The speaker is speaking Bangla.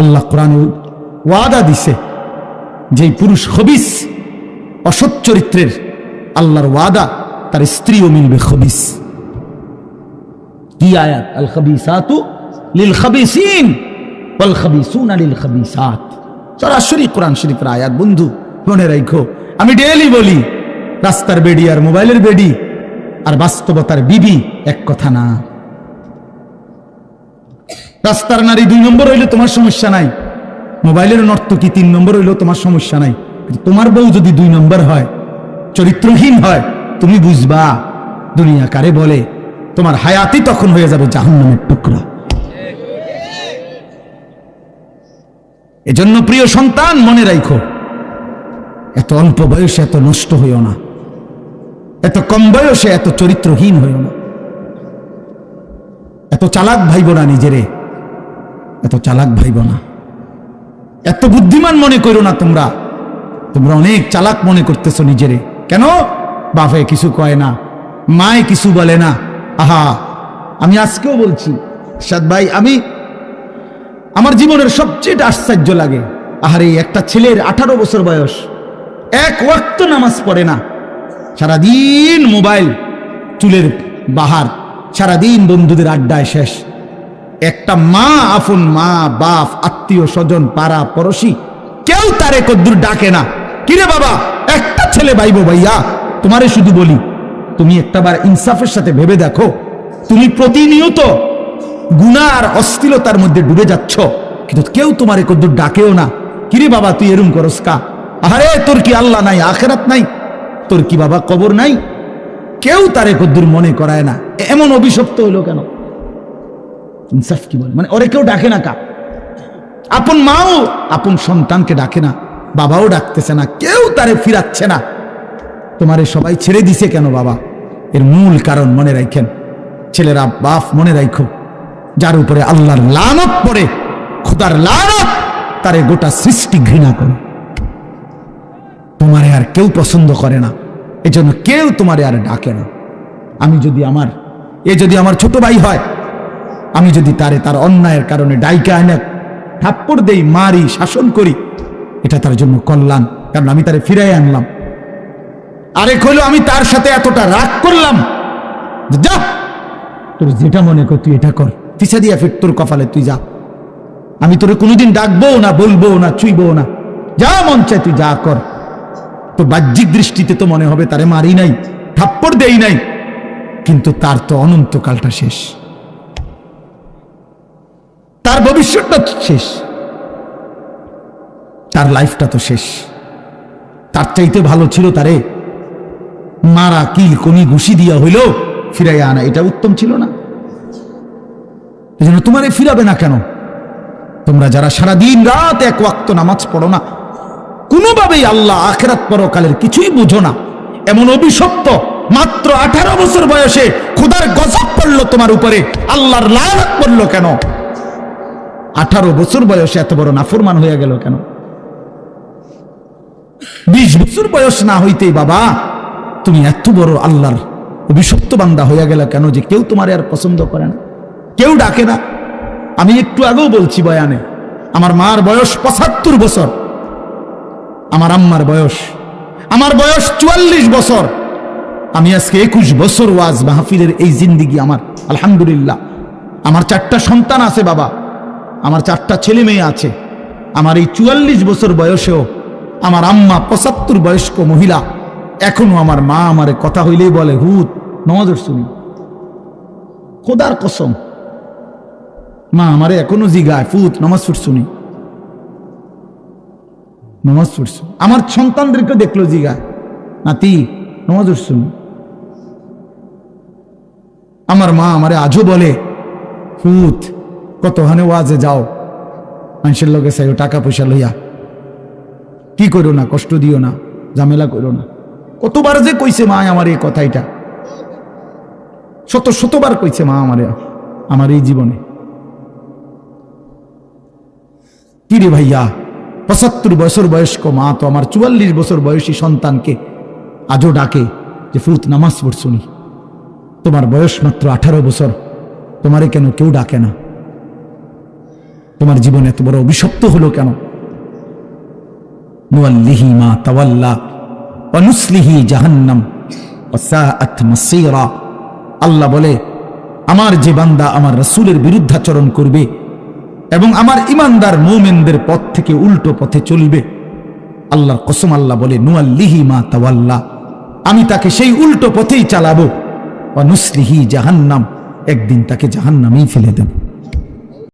আল্লাহ কোরআনে ওয়াদা দিছে যে পুরুষ হবিস অসৎ চরিত্রের আল্লাহর ওয়াদা, তার স্ত্রীও মিলবে খবিস। কি আয়াত? আল খবিসাতু লিল খবিসিন ওয়াল খবিসুনা লিল খবিসাত। সরাসরি কোরআন শরীফের আয়াত, বন্ধু, মনে রাখো আমি ডেইলি বলি, রাস্তার বেডি আর মোবাইলের বেডি আর বাস্তবতার বিবি এক কথা না। রাস্তার নারী দুই নম্বর হইলে তোমার সমস্যা নাই। মোবাইলের নর্তকী তিন নম্বর হইলেও তোমার সমস্যা নাই। তোমার বউ যদি দুই নম্বর হয়, চরিত্রহীন হয়, তুমি বুঝবা, দুনিয়া কারে বলে? তোমার হায়াতি তখন হয়ে যাবে জাহান্নামের টুকরা। এজন্য প্রিয় সন্তান, মনে রাখো এত অল্প বয়সে এত নষ্ট হইও না। এত কম বয়সে এত চরিত্রহীন হইও না। এত চালাক ভাইব না নিজেরে। এত চালাক ভাইব না। এত বুদ্ধিমান মনে করো না তোমরা। তোমরা অনেক চালাক মনে করতেছো নিজেরে। কেন? বাপে কিছু কয় না, মায়ে কিছু বলে না। আহা, আমি আজকেও বলছি, সাদ ভাই, আমি, আমার জীবনের সবচেয়ে আশ্চর্য লাগে। আহারে, একটা ছেলের আঠারো বছর বয়স, এক ওয়াক্ত নামাজ পড়ে না। সারাদিন মোবাইল, চুলের বাহার, সারাদিন বন্ধুদের আড্ডায় শেষ। একটা মা, আফুন মা, বাপ, আত্মীয় স্বজন, পাড়া, পড়শি, কেউ তারে কদ্দুর ডাকে না। কিরে বাবা, একটা ছেলে বাইবো ভাইয়া, তোমারে শুধু বলি, তুমি একটাবার ইনসাফের সাথে ভেবে দেখো। তুমি প্রতিনিয়ত গুনাহ আর অস্থিরতার মধ্যে ডুবে যাচ্ছ, কিন্তু কেউ তোমারে কদ্দুর ডাকেও না। কিরে বাবা, তুই এরম করস কা? আরে তোর কি আল্লাহ নাই, আখেরাত নাই? তোর কি বাবা কবর নাই? কেউ তারে কদ্দুর মনে করায় না। এমন অভিশপ্ত হইল কেন? ইনসাফ কি বলে। মানে ওরে কেউ ডাকে না কা আপন মাও আপন সন্তানকে ডাকে না। বাবাও ডাকতেছে না, কেউ তারে ফিরাচ্ছে না। তোমারে সবাই ছেড়ে দিছে কেন বাবা? এর মূল কারণ মনে রাখেন ছেলেরা বাপ মনে রাখো যার উপরে আল্লাহর লানত পড়ে, খুদার লানত, তারে গোটা সৃষ্টি ঘৃণা করে। তোমারে আর কেউ পছন্দ করে না, এজন্য কেউ তোমারে আর ডাকে না। আমি যদি আমার, এ যদি আমার ছোট ভাই হয় আমি যদি তারে তার অন্যায়ের কারণে ডাইকা এনে থাপ্পড় দেই, মারি, শাসন করি, এটা তার জন্য কল্যাণ, কারণ আমি তারে ফিরাই আনলাম। আরেক হলো, আমি তার সাথে এতটা রাগ করলাম যে তোর যেটা মনে কর, তুই এটা কর, ফিসা দিয়া ফির তোর কপালে তুই যা। আমি তোরে কোনোদিন ডাকবো না বলব না চুইবো না। যা মন চায় তুই যা কর। তো বাহ্যিক দৃষ্টিতে তো মনে হবে তারে মারি নাই, থাপ্পড় দেই নাই, কিন্তু তার তো অনন্তকালটা শেষ। ভবিষ্যৎটা শেষ। তার লাইফটা তো শেষ। তার চাইতে ভালো ছিল তারে মারা, কিল কমি ঘুষি দিয়া হইল ফিরাই আনা। এটা উত্তম ছিল না। এজন্য তোমারে ফিরাবে না কেন? তোমরা যারা সারা দিন রাত এক ওয়াক্ত নামাজ পড়ো না, কোনোভাবেই আল্লাহ আখেরাত পরকালের কিছুই বুঝো না। এমন অভিশপ্ত মাত্র আঠারো বছর বয়সে খুদার গজব পড়ল তোমার উপরে। আল্লাহর লালত পড়ল কেন? আঠারো বছর বয়সে এত বড় নাফরমান হয়ে গেল কেন? বিশ বছর বয়স না হইতেই বাবা, তুমি এত বড় আল্লাহর অভিশপ্ত বান্দা হয়ে গেল কেন যে কেউ তোমার আর পছন্দ করে না? কেউ ডাকে না। আমি একটু আগেও বলছি বয়ানে, আমার মার বয়স পঁচাত্তর বছর, আমার আম্মার বয়স, আমার বয়স চুয়াল্লিশ বছর। আমি আজকে একুশ বছর ওয়াজ মাহফিলের এই জিন্দিগি আমার, আলহামদুলিল্লাহ। আমার চারটা সন্তান আছে বাবা আমার চারটা ছেলে মেয়ে আছে। আমার এই চুয়াল্লিশ বছর বয়সেও আমার আম্মা পঁচাত্তর বয়স্ক মহিলা। এখনও আমার মা আমারে কথা হইলেই বলে, হুত নজর শুনি খোদার কসম। মা আমারে এখনও জিগায়, ফুত, নমাজ ফুট শুনি নমাজ পড়ছো আমার সন্তানদেরকে দেখল জিগা নাতি, নমাজ শুনি আমার মা আমারে আজও বলে ফুত কত হানে ওয়াজে যাও? মানুষের লোকে চাইও টাকা পয়সা লইয়া। কি করো না, কষ্ট দিও না, ঝামেলা করো না। কতবার যে কইছে মা আমার এই কথাইটা শত শতবার কইছে মা আমারে, আমার এই জীবনে। কিরে ভাইয়া, পঁচাত্তর বছর বয়স্ক মা তো আমার চুয়াল্লিশ বছর বয়সী সন্তানকে আজও ডাকে যে, ফুত, নামাজ পড়ছুনি তোমার বয়স মাত্র আঠারো বছর, তোমারে কেন কেউ ডাকে না? তোমার জীবন এত বড় অভিশপ্ত হলো কেন? নুয়াল্লিহি তাওয়াল্লা অনুসলিহি জাহান্নাম আল্লাহ বলে, আমার যে বান্দা আমার রাসূলের বিরুদ্ধাচরণ করবে এবং আমার ইমানদার মুমিনদের পথ থেকে উল্টো পথে চলবে। আল্লাহর কসম আল্লাহ বলে, নুয়াল্লিহি মা তাওয়াল্লা, আমি তাকে সেই উল্টো পথেই চালাবো। নুসলিহি জাহান্নাম, একদিন তাকে জাহান্নামেই ফেলে দেব।